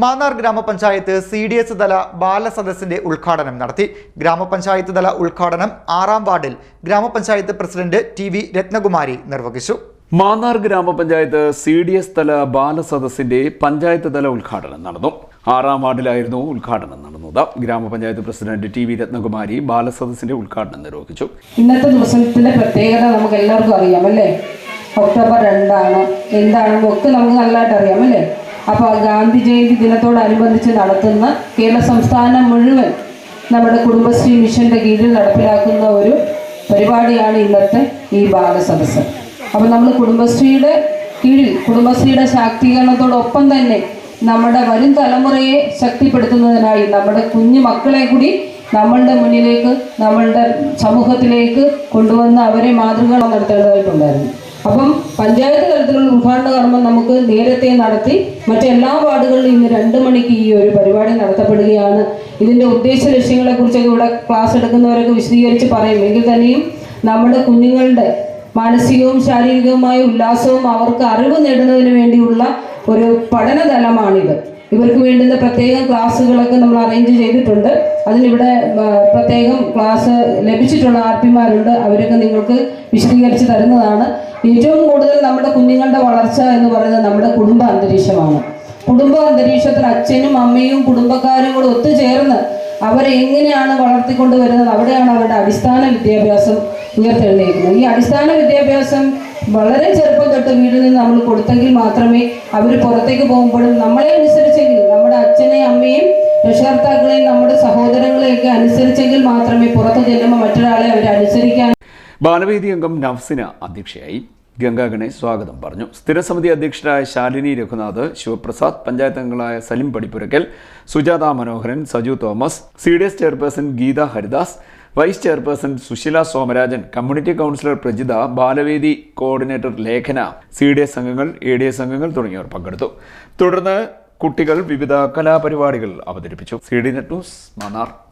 മാന്നാർ ഗ്രാമപഞ്ചായത്ത് C D S തല ബാലസദസ്സിന്റെ ഉദ്ഘാടനം നടത്തി. ഗ്രാമപഞ്ചായത്ത് തല ഉദ്ഘാടനം ആറാം വാർഡിൽ ഗ്രാമപഞ്ചായത്ത് പ്രസിഡന്റ് ടി വി രത്നകുമാരി നിർവഹിച്ചു. മാന്നാർ ഗ്രാമപഞ്ചായത്ത് സി ഡി എസ് തല ബാലസദസ്സിന്റെ പഞ്ചായത്ത് തല ഉദ്ഘാടനം നടന്നു. ആറാം വാർഡിലായിരുന്നു ഉദ്ഘാടനം നടന്നത്. ഗ്രാമപഞ്ചായത്ത് പ്രസിഡന്റ് ടി വി രത്നകുമാരി ബാലസദസ്സിന്റെ ഉദ്ഘാടനം നിർവഹിച്ചു. ഇന്നത്തെ ദിവസത്തിന്റെ പ്രത്യേകത നമുക്ക് എല്ലാവർക്കും അറിയാം അല്ലേ ഒക്ടോബർ രണ്ടാണ്. എന്താണെന്ന് ഒക്കെ നമുക്ക് നല്ലതായിട്ട് അറിയാം അല്ലേ അപ്പോൾ ഗാന്ധി ജയന്തി ദിനത്തോടനുബന്ധിച്ച് നടത്തുന്ന കേരള സംസ്ഥാനം മുഴുവൻ നമ്മുടെ കുടുംബശ്രീ മിഷന്റെ കീഴിൽ നടപ്പിലാക്കുന്ന ഒരു പരിപാടിയാണ് ഇന്നത്തെ ഈ ബാലസദസ്സ് അപ്പോൾ നമ്മൾ കുടുംബശ്രീയുടെ കീഴിൽ കുടുംബശ്രീയുടെ ശാക്തീകരണത്തോടൊപ്പം തന്നെ നമ്മുടെ വരും തലമുറയെ ശക്തിപ്പെടുത്തുന്നതിനായി നമ്മുടെ കുഞ്ഞു മക്കളെ കൂടി നമ്മളുടെ മുന്നിലേക്ക് നമ്മളുടെ സമൂഹത്തിലേക്ക് കൊണ്ടുവന്ന് അവരെ മാതൃക നടത്തേണ്ടതായിട്ടുണ്ടായിരുന്നു. അപ്പം പഞ്ചായത്ത് തലത്തിലുള്ള ഉദ്ഘാടന കർമ്മം നമുക്ക് നേരത്തെ നടത്തി മറ്റെല്ലാ വാർഡുകളിലും ഇന്ന് രണ്ട് മണിക്ക് ഈ ഒരു പരിപാടി നടത്തപ്പെടുകയാണ്. ഇതിന്റെ ഉദ്ദേശ ലക്ഷ്യങ്ങളെ കുറിച്ചൊക്കെ ഇവിടെ ക്ലാസ് എടുക്കുന്നവരൊക്കെ വിശദീകരിച്ച് പറയും. എങ്കിൽ തന്നെയും നമ്മുടെ കുഞ്ഞുങ്ങളുടെ മാനസികവും ശാരീരികവുമായ ഉല്ലാസവും അവർക്ക് അറിവ് നേടുന്നതിന് വേണ്ടിയുള്ള ഒരു പഠനതലമാണിത്. ഇവർക്ക് വേണ്ടുന്ന പ്രത്യേകം ക്ലാസ്സുകളൊക്കെ നമ്മൾ അറേഞ്ച് ചെയ്തിട്ടുണ്ട്. അതിനിവിടെ പ്രത്യേകം ക്ലാസ് ലഭിച്ചിട്ടുള്ള ആർ പിമാരുണ്ട്. അവരൊക്കെ നിങ്ങൾക്ക് കൂടുതൽ നമ്മുടെ കുഞ്ഞുങ്ങളുടെ വളർച്ച എന്ന് പറയുന്നത് നമ്മുടെ കുടുംബ അന്തരീക്ഷമാണ്. കുടുംബ അന്തരീക്ഷത്തിൽ അച്ഛനും അമ്മയും കുടുംബക്കാരും കൂടെ ഒത്തുചേർന്ന് അവരെ എങ്ങനെയാണ് വളർത്തിക്കൊണ്ട് വരുന്നത് അവിടെയാണ് അവരുടെ അടിസ്ഥാന വിദ്യാഭ്യാസം ഉയർത്തെഴുന്നേക്കുന്നത് ഈ അടിസ്ഥാന വിദ്യാഭ്യാസം വളരെ ചെറുപ്പം തൊട്ട് വീട്ടിൽ നിന്ന് നമ്മൾ കൊടുത്തെങ്കിൽ മാത്രമേ അവർ പുറത്തേക്ക് പോകുമ്പോഴും നമ്മളെ അനുസരിച്ചെങ്കിൽ നമ്മുടെ അച്ഛനെയും അമ്മയും രക്ഷകർത്താക്കളെയും നമ്മുടെ സഹോദരങ്ങളെയൊക്കെ അനുസരിച്ചെങ്കിൽ മാത്രമേ പുറത്ത് ചെല്ലുമ്പോൾ മറ്റൊരാളെ അവരെ അനുസരിക്കാൻ ബാലവേദി അംഗം നഫ്സിന് അധ്യക്ഷയായി. ഗംഗാ ഗണേശ് സ്വാഗതം പറഞ്ഞു. സ്ഥിരസമിതി അധ്യക്ഷരായ ശാലിനി രഘുനാഥ് ശിവപ്രസാദ് പഞ്ചായത്ത് അംഗങ്ങളായ Salim Padippurakkal Sujatha Manoharan Saju Thomas C D S chairperson Geetha Haridas vice chairperson Susheela Somarajan community councillor Prajitha Balavedi coordinator Lekhana C D S അംഗങ്ങൾ എ ഡി എസ് അംഗങ്ങൾ തുടങ്ങിയവർ പങ്കെടുത്തു. തുടർന്ന് കുട്ടികൾ വിവിധ കലാപരിപാടികൾ അവതരിപ്പിച്ചു. C D net news Mannar.